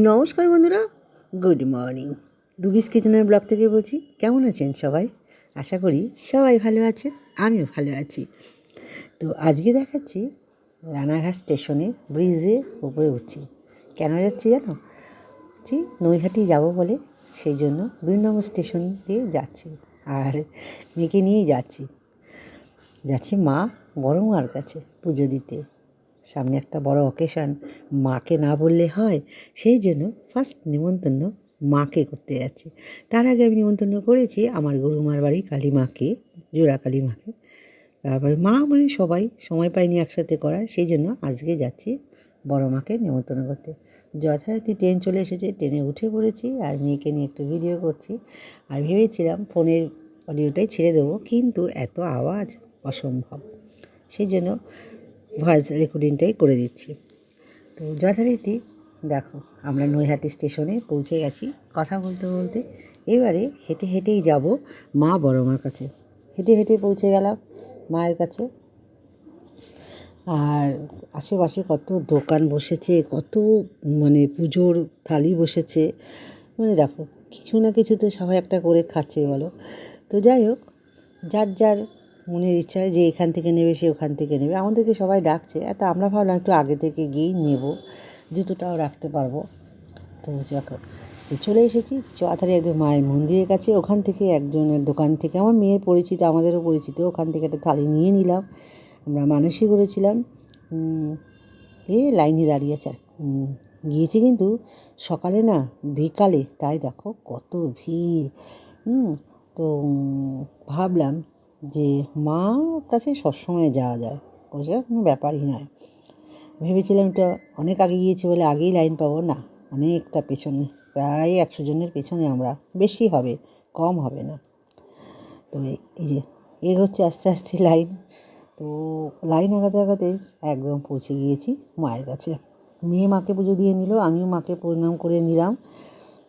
নমস্কার বন্ধুরা good morning রুবিস কিচেনের ব্লগ থেকে বলছি, কেমন আছেন সবাই? আশা করি সবাই ভালো আছেন আমিও ভালো আছি। তো আজকে দেখাচ্ছি রানাঘাট স্টেশনে ব্রিজে উপরে উঠছি। কেন যাচ্ছি জানো? যাচ্ছি নৈহাটি যাব বলে, সেই জন্য দুই নম্বর স্টেশন দিয়ে যাচ্ছি, আর মেয়েকে নিয়েই যাচ্ছি। যাচ্ছি মা বড় মার কাছে পুজো দিতে। সামনে একটা বড় অকেশন মাকে না বললে হয়, সেই জন্য ফার্স্ট নিমন্ত্রণ মাকে করতে যাচ্ছি। তার আগে আমি নিমন্ত্রণ করেছি আমার গুরুমার বাড়ি কালী মাকে জোড়া কালী মাকে তারপরে মা মানে সবাই, সময় পাইনি একসাথে করার, সেই জন্য আজকে যাচ্ছি বড় মাকে নিমন্ত্রণ করতে। যথারীতি ট্রেন চলে এসেছে ট্রেনে উঠে পড়েছি আর মেয়েকে নিয়ে একটু ভিডিও করছি। আর ভেবেছিলাম ফোনের অডিওটাই ছেড়ে দেবো, কিন্তু এত আওয়াজ অসম্ভব। সেই জন্য ভয়েস রেকর্ডিংটাই করে দিচ্ছি। তো যথারীতি দেখো, আমরা নৈহাটি স্টেশনে পৌঁছে গেছি। কথা বলতে বলতে এবারে হেঁটে হেঁটেই যাব মা বড় মার কাছে। হেঁটে হেঁটে পৌঁছে গেলাম মায়ের কাছে। আর আশেপাশে কত দোকান বসেছে, কত মানে পুজোর থালি বসেছে। মানে দেখো, কিছু না কিছু তো সবাই একটা করে খাচ্ছে বলো। তো যাই হোক, যার যার মনের ইচ্ছা যে এখান থেকে নেবে, সে ওখান থেকে নেবে। আমাদেরকে সবাই ডাকছে। তা আমরা ভাবলাম একটু আগে থেকে গিয়েই নেব। জুতোটাও রাখতে পারব। তো যখন চলে এসেছি। চুয়াথারে একদম মায়ের মন্দিরের কাছে। ওখান থেকে একজনের দোকান থেকে, আমার মেয়ের পরিচিত, আমাদেরও পরিচিত। ওখান থেকে একটা থালি নিয়ে নিলাম। আমরা মানুষই করেছিলাম। এ লাইনে দাঁড়িয়ে আছে গিয়েছি কিন্তু সকালে না, বিকালে। তাই দেখো কত ভিড়। হুম তো ভাবলাম যে মা কাছে সবসময় যাওয়া যায়। ওটা কোনো ব্যাপারই নয়। ভেবেছিলাম এটা অনেক আগে গিয়েছি বলে আগেই লাইন পাবো। না, অনেকটা পেছনে, প্রায় একশো জনের পেছনে আমরা। বেশি হবে, কম হবে না। তো এই- যে এ হচ্ছে আস্তে আস্তে লাইন। তো লাইন আগাতে আগাতে একদম পৌঁছে গিয়েছি মায়ের কাছে। মেয়ে মাকে পুজো দিয়ে নিল, আমিও মাকে প্রণাম করে নিলাম।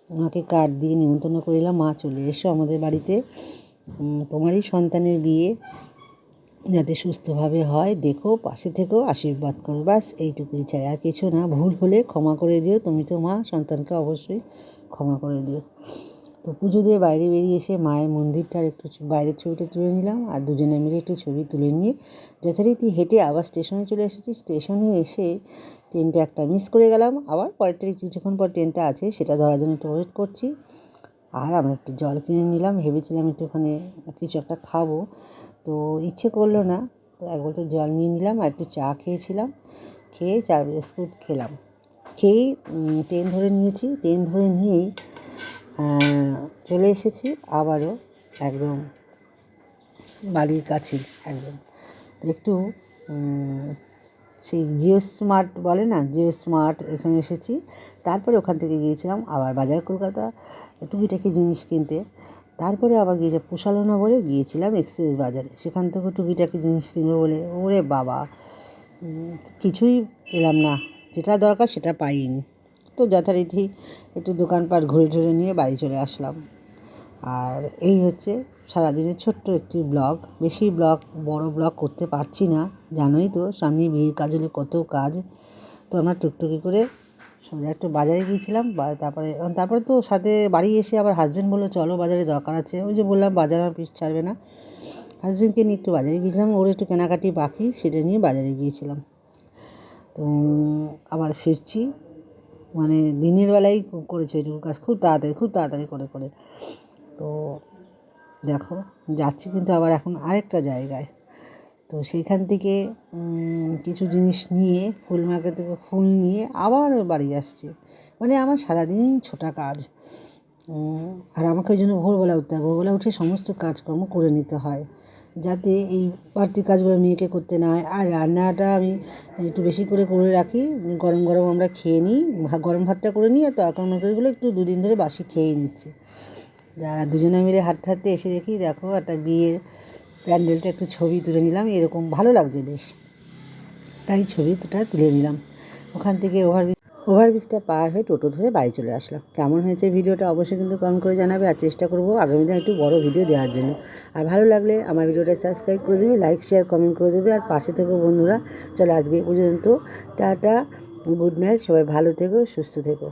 মাকে কার্ড দিয়ে নিমন্ত্রণ করে নিলাম মা চলে এসো আমাদের বাড়িতে। তোমারই সন্তানের বিয়ে যাতে সুস্থভাবে হয়, দেখো, পাশে থেকেও আশীর্বাদ করো, ব্যাস, এইটুকুই চাই। আর কিছু না, ভুল হলে ক্ষমা করে দিও, তুমি তো মা, সন্তানকে অবশ্যই ক্ষমা করে দিও। তো পুজো দিয়ে বাইরে বেরিয়ে এসে মায়ের মন্দিরটার একটু বাইরের ছবিটা তুলে নিলাম, আর দুজনে মিলে একটু ছবি তুলে নিয়ে যথারীতি হেঁটে আবার স্টেশনে চলে এসেছি। স্টেশনে এসে ট্রেনটা একটা মিস করে গেলাম, আবার পরের কিছুক্ষণ পর ট্রেনটা আছে, সেটা ধরার জন্য একটু ওয়েট করছি। আর আমরা একটু জল কিনে নিলাম, ভেবেছিলাম একটু ওখানে কিছু একটা খাব। তো ইচ্ছে করল না, তো এক বোতল জল নিয়ে নিলাম আর একটু চা খেয়েছিলাম। খেয়ে চা বিস্কুট খেলাম। খেয়েই ট্রেন ধরে নিয়েছি। ট্রেন ধরে নিয়েই চলে এসেছি আবারও একদম বাড়ির কাছে একদম। তো একটু সেই জিও স্মার্ট বলে না, জিও স্মার্ট এখানে এসেছি। তারপরে ওখান থেকে গিয়েছিলাম আবার বাজার কলকাতা। টুকিটাকি জিনিস কিনতে। তারপরে আবার গিয়েছে পোষালোনা বলে গিয়েছিলাম এক্সপ্রেস বাজারে। সেখান থেকে টুকিটাকি জিনিস কিনবো বলে, ওরে বাবা কিছুই পেলাম না। যেটা দরকার সেটা পাইনি। তো যথারীতি একটু দোকানপাট ঘুরে ঘুরে নিয়ে বাড়ি চলে আসলাম। আর এই হচ্ছে সারাদিনের ছোট্ট একটি ব্লগ। বেশি ব্লগ, বড় ব্লগ করতে পারছি না, জানোই তো সামনে বিয়ের কাজ হলে কত কাজ। তো আমরা টুকটুকি করে সোজা একটু বাজারে গিয়েছিলাম তারপরে তারপরে তো সাথে বাড়ি এসে আবার হাজব্যান্ড বলল, চলো বাজারে দরকার আছে। ওই যে বললাম, বাজার আর পিস ছাড়বে না। হাজব্যান্ডকে নিয়ে একটু বাজারে গিয়েছিলাম, ওর একটু কেনাকাটি বাকি, সেটা নিয়ে বাজারে গিয়েছিলাম। তো আবার ফিরছি মানে দিনের বেলায় করেছে ওইটুকু কাজ, খুব তাড়াতাড়ি খুব তাড়াতাড়ি করে করে। তো দেখো, যাচ্ছি কিন্তু আবার এখন আরেকটা জায়গায়। তো সেইখান থেকে কিছু জিনিস নিয়ে, ফুল মার্কেট থেকে ফুল নিয়ে আবার বাড়ি আসছে। মানে আমার সারাদিন ছোটা কাজ। আর আমাকে ওই জন্য ভোরবেলা উঠতে হয় ভোরবেলা উঠে সমস্ত কাজকর্ম করে নিতে হয়। যাতে এই বাড়তি কাজগুলো মেয়েকে করতে না হয়। আর রান্নাটা আমি একটু বেশি করে করে রাখি। গরম গরম আমরা খেয়ে নিই। গরম ভাতটা করে নিই। আর তরকারি মরকারিগুলো একটু দুদিন ধরে বাসি খেয়েই নিচ্ছি। যারা দুজনে মিলে হাঁটতে হাঁটতে এসে দেখি, দেখো একটা বিয়ের প্যান্ডেলটা একটু ছবি তুলে নিলাম, এরকম ভালো লাগছে বেশ। তাই ছবি দুটা তুলে নিলাম। ওখান থেকে ওভার ওভারব্রিজটা পার হয়ে টোটো ধরে বাড়ি চলে আসলাম। কেমন হয়েছে ভিডিওটা অবশ্যই কিন্তু কমেন্ট করে জানাবে, আর চেষ্টা করব আগামী দিন একটু বড় ভিডিও দেওয়ার জন্য। আর ভালো লাগলে আমার ভিডিওটা সাবস্ক্রাইব করে দেবে লাইক শেয়ার কমেন্ট করে দেবে, আর পাশে থেকো বন্ধুরা, চলো আজকে পর্যন্ত, টাটা গুড নাইট সবাই ভালো থেকো, সুস্থ থেকো।